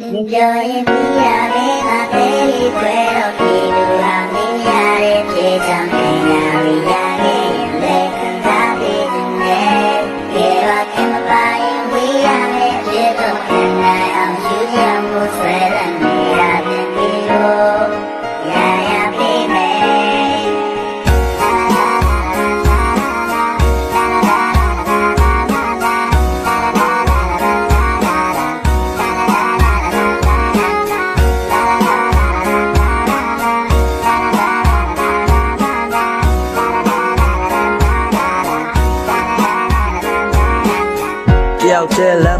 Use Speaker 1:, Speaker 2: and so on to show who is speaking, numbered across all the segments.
Speaker 1: မင်းပြောရင်မီးရတဲ့အသေးလေးပွဲ
Speaker 2: တော့ပြေလို့ဟာမင်းရ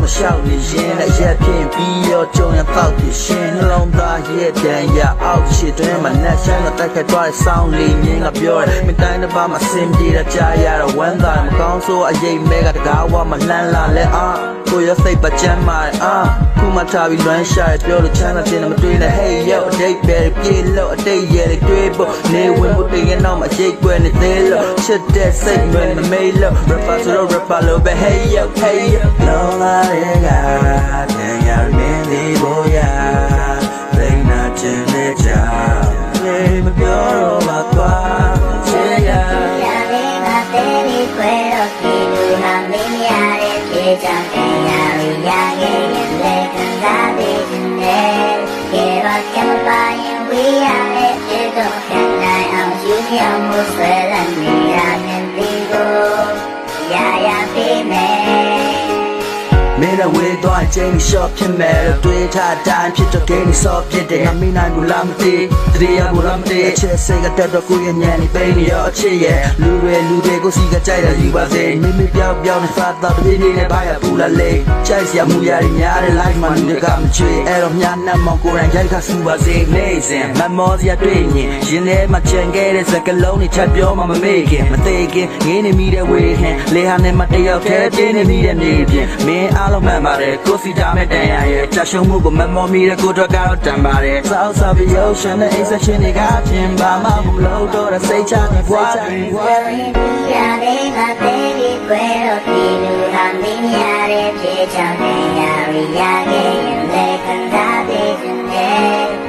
Speaker 2: မ်းမလျှောက်နေရင်လည်းရက်ဖြင့်ပြီးရောကြုံရပေါက်ပြီးရှင်နှလုံးသားရဲ့ပြန်ရအောက်ရှိတွင်မနဲ့ဆိုင်တော့တက်ခတ်သွားတဲ့ဆောင်းလေးမြင်းကပြောတယ်မတိုင်းတစ်ပါးမစင်ပြေတဲ့ကြားရတော့ဝမ်းသာမကောင်းဆိုအရေးမဲကတကားဝမလှမ်းလာလဲအာကိုရစိတ်ပကြမ်းမာအာခုမှထားပြီးလွမ်းရှာရပြောလို့ချမ်းသာခြင်းမတွေ့နဲ့ hey yo အတိတ်ပဲပြေလို့အတိတ်ရဲ့တွေးဖို့နေဝင်ဖို့တည်ရင်တော့မအရေးကွယ်နေသေးလို့ချစ်တဲ့စိတ်တွေမမေးလို့ rapper ဆိုတော့ rapper လို့ပဲ hey yo hey yo လောလာတွေကပြန်ရမင်းဒီဘောရသိနာခြင်းနဲ့ကြာလေမပြောတော့ပါကွာချေရ
Speaker 1: လာနေပါတဲ့ဒီခွဲတော့ဒီလူဟာမင်းရတဲ့ပြေချောင်းပြန်ရလို့ရခဲ့ရင်လေခံစားပေးခြင်းနဲ့ကေဘာကမပါရင်ဝေးရတဲ့ပြေတော့ခံနိုင်အောင်ယူရမှုဆွဲလ
Speaker 2: မ်း
Speaker 1: နေရတဲ့ဒီကို
Speaker 2: မင်းနဲ့ဝေးသွားချိန် short ဖြစ်မဲ့လို့တွေးထားတိုင်းဖြစ်တော့ game ဆော့ဖြစ်တယ်ငါမင်းနိုင်ဘူးလားမသိတတိယဘူးလားမသိအချက်စိတ်ကတက်တော့ကိုယ့်ရဲ့ညံနေပိနေရောအချစ်ရဲ့လူတွေလူတွေကိုစီကကြိုက်တယ်ယူပါစေမင်းမပြောက်ပြောက်နဲ့စားတော့တပြေးပြေးနဲ့ဘာရပူလာလေကြိုက်စရာမူရည်များတဲ့ life မှာလူတွေကမချွေအဲ့တော့မြာနဲ့မောင်ကိုယ်တိုင်ရိုက်ခါစူပါစေနေစဉ်မမောစရာတွေ့ရင်ရင်ထဲမှာချန်ခဲ့တဲ့စကလုံးတွေချက်ပြောမှမမေ့ခင်မသေးခင်ငင်းနေမိတဲ့ဝေဟင်လေဟာနဲ့မတယောက်ခဲပြင်းနေမိတဲ့မြေပြင်မင်းအားလုံးမှန်ပါတယ်ကိုစီတာမဲ့တန်ရရဲ့ကြာရှုံးမှုကိုမမော်မီတဲ့ကိုတော့ကတော့တန်ပါတယ်စောက်စောက်ပြီးရုပ်ရှင်နဲ့အိပ်စက်ရှင်တွေကပြင်ပါမှမလို့တော့တဲ့စိတ်ချတဲ့ဘွားတွေ
Speaker 1: ဝယ်ပြီးရတယ်မသေးဘူးကွယ်တော့ဒီလူဟာမင်းရတဲ့ဖြစ်ချောင်းနေရရခဲ့ရင်လည်းခံစားသေးတယ်